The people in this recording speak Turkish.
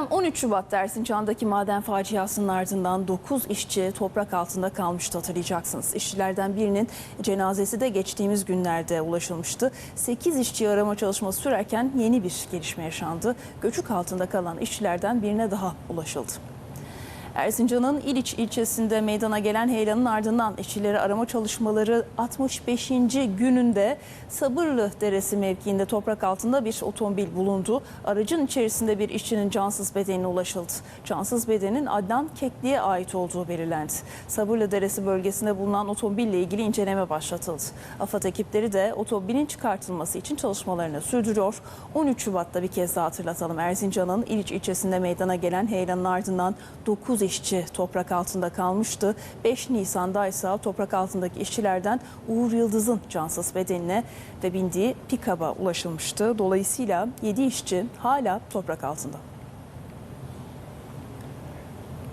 Efendim 13 Şubat Erzincan'daki maden faciasının ardından 9 işçi toprak altında kalmıştı hatırlayacaksınız. İşçilerden birinin cenazesi de geçtiğimiz günlerde ulaşılmıştı. 8 işçi arama çalışması sürerken yeni bir gelişme yaşandı. Göçük altında kalan işçilerden birine daha ulaşıldı. Erzincan'ın İliç ilçesinde meydana gelen heyelanın ardından işçileri arama çalışmaları 65. gününde Sabırlı Deresi mevkiinde toprak altında bir otomobil bulundu. Aracın içerisinde bir işçinin cansız bedenine ulaşıldı. Cansız bedenin Adnan Kekli'ye ait olduğu belirlendi. Sabırlı Deresi bölgesinde bulunan otomobille ilgili inceleme başlatıldı. AFAD ekipleri de otomobilin çıkartılması için çalışmalarını sürdürüyor. 13 Şubat'ta bir kez daha hatırlatalım. Erzincan'ın İliç ilçesinde meydana gelen heyelanın ardından 9 işçi toprak altında kalmıştı. 5 Nisan'da ise toprak altındaki işçilerden Uğur Yıldız'ın cansız bedenine ve bindiği pikaba ulaşılmıştı. Dolayısıyla 7 işçi hala toprak altında.